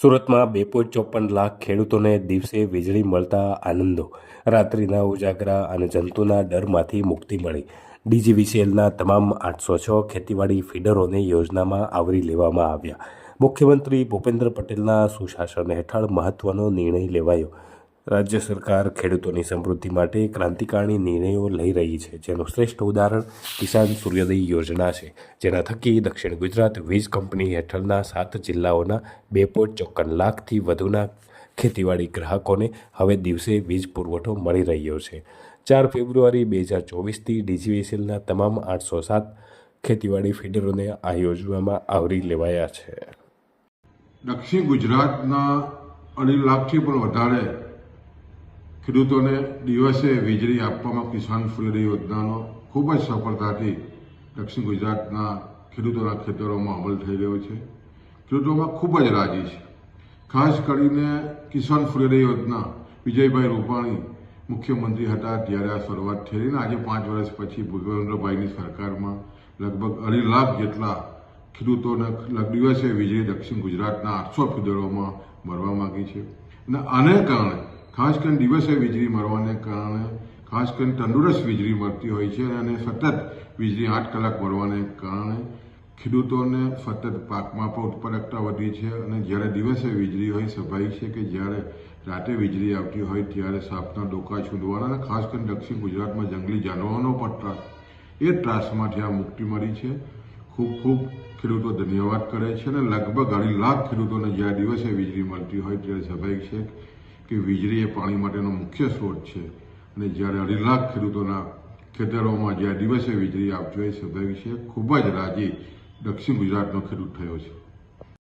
સુરતમાં બે પોઈન્ટ ચોપન લાખ ખેડૂતોને દિવસે વીજળી મળતા આનંદો. રાત્રિના ઉજાગરા અને જંતુના ડરમાંથી મુક્તિ મળી. ડીજીવીસીએલના તમામ આઠસો છ ખેતીવાડી ફીડરોને યોજનામાં આવરી લેવામાં આવ્યા. મુખ્યમંત્રી ભૂપેન્દ્ર પટેલના સુશાસન હેઠળ મહત્વનો નિર્ણય લેવાયો. રાજ્ય સરકાર ખેડૂતોની સમૃદ્ધિ માટે ક્રાંતિકારી નિર્ણયો લઈ રહી છે. જેનું શ્રેષ્ઠ ઉદાહરણ કિસાન સૂર્યોદય યોજના છે. જેના થકી દક્ષિણ ગુજરાત વીજ કંપની હેઠળના સાત જિલ્લાઓના બે પોઈન્ટ ચોક્કન લાખથી વધુના ખેતીવાડી ગ્રાહકોને હવે દિવસે વીજ પુરવઠો મળી રહ્યો છે. ચાર ફેબ્રુઆરી બે હજાર ચોવીસથી ડીજીવીસીએલના તમામ આઠસો સાત ખેતીવાડી ફીડરોને આ યોજનામાં આવરી લેવાયા છે. દક્ષિણ ગુજરાતના અઢી લાખથી પણ વધારે ખેડૂતોને દિવસે વીજળી આપવામાં કિસાન સૂર્યોદય યોજનાનો ખૂબ જ સફળતાથી દક્ષિણ ગુજરાતના ખેડૂતોના ખેતરોમાં અમલ થઈ રહ્યો છે. ખેડૂતોમાં ખૂબ જ રાજી છે. ખાસ કરીને કિસાન સૂર્યોદય યોજના વિજયભાઈ રૂપાણી મુખ્યમંત્રી હતા ત્યારે આ શરૂઆત થઈ ને આજે પાંચ વર્ષ પછી ભૂપેન્દ્રભાઈની સરકારમાં લગભગ અઢી લાખ જેટલા ખેડૂતોને દિવસે વીજળી દક્ષિણ ગુજરાતના આઠસો ફીડરોમાં ભરવા માગી છે. અને આને કારણે ખાસ કરીને દિવસે વીજળી મળવાને કારણે, ખાસ કરીને તંદુરસ્ત વીજળી મળતી હોય છે અને સતત વીજળી આઠ કલાક મળવાને કારણે ખેડૂતોને સતત પાકમાં પણ ઉત્પાદકતા વધી છે અને જ્યારે દિવસે વીજળી હોય, સ્વાભાવિક છે કે જ્યારે રાતે વીજળી આવતી હોય ત્યારે સાપના ડોકા છૂંદવાના અને ખાસ કરીને દક્ષિણ ગુજરાતમાં જંગલી જાનવરોનો પણ ત્રાસ, એ ત્રાસમાંથી આ મુક્તિ મળી છે. ખૂબ ખૂબ ખેડૂતો ધન્યવાદ કરે છે અને લગભગ અઢી લાખ ખેડૂતોને જ્યારે દિવસે વીજળી મળતી હોય ત્યારે સ્વાભાવિક છે કે વીજળી એ પાણી માટેનો મુખ્ય સ્ત્રોત છે. અને જ્યારે અઢી લાખ ખેડૂતોના ખેતરોમાં જ્યારે દિવસે વીજળી આપજો હોય સ્વાભાવિક વિશે ખૂબ જ રાજી દક્ષિણ ગુજરાતનો ખેડૂત થયો છે.